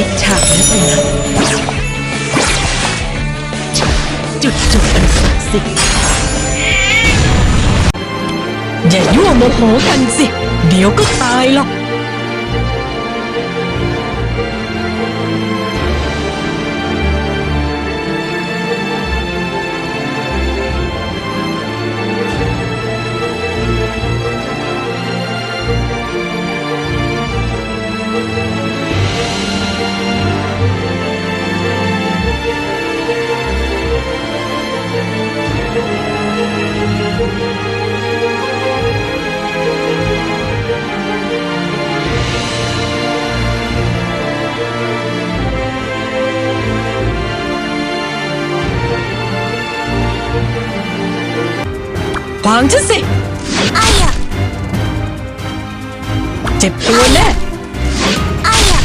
ปิดฉากแล้วสินะจุดจบอันศักดิ์สิทธิ์อย่ายั่วโมโหกันสิ เดี๋ยวก็ตายหรอก ขวางฉันสิอ้ายะเจ็บตัวแน่อ้ายะ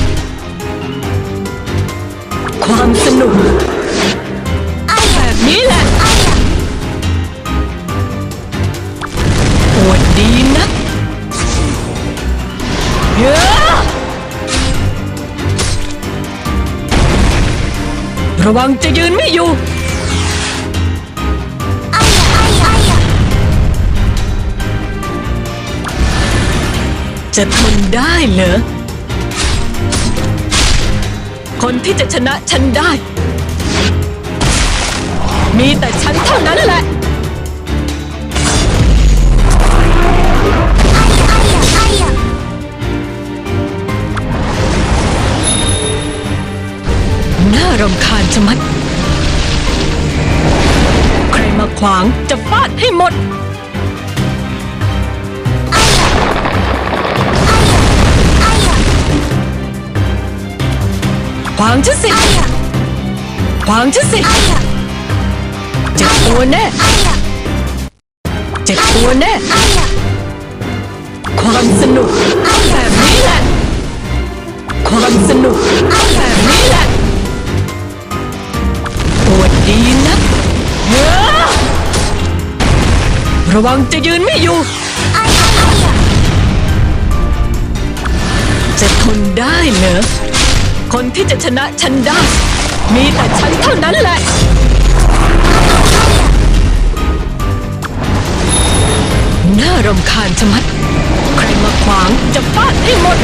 ความสนุกอ้ายแบะบนี้แหละอ้ายะปวดดีนะเยอะระวังจะยืนไม่อยู่ จะทนได้เหรอ คนที่จะชนะฉันได้ มีแต่ฉันเท่านั้นแหละ น่ารำคาญชะมัด ใครมาขวางจะฟาดให้หมดางฉันสิอ้ายะขวางฉันสิเจ็บตัวแน่เจ็บตัวแน่ความสนุกแบบนี้แหละความสนุกแบบนี้แหละปวดดีนะเยอะระวังจะยืนไม่อยู่จะทนได้เหรอ คนที่จะชนะฉันได้ มีแต่ฉันเท่านั้นแหละน่ารำคาญชะมัด ใครมาขวางจะฟาดให้หมด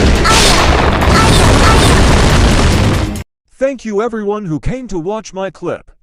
Thank you everyone who came to watch my clip.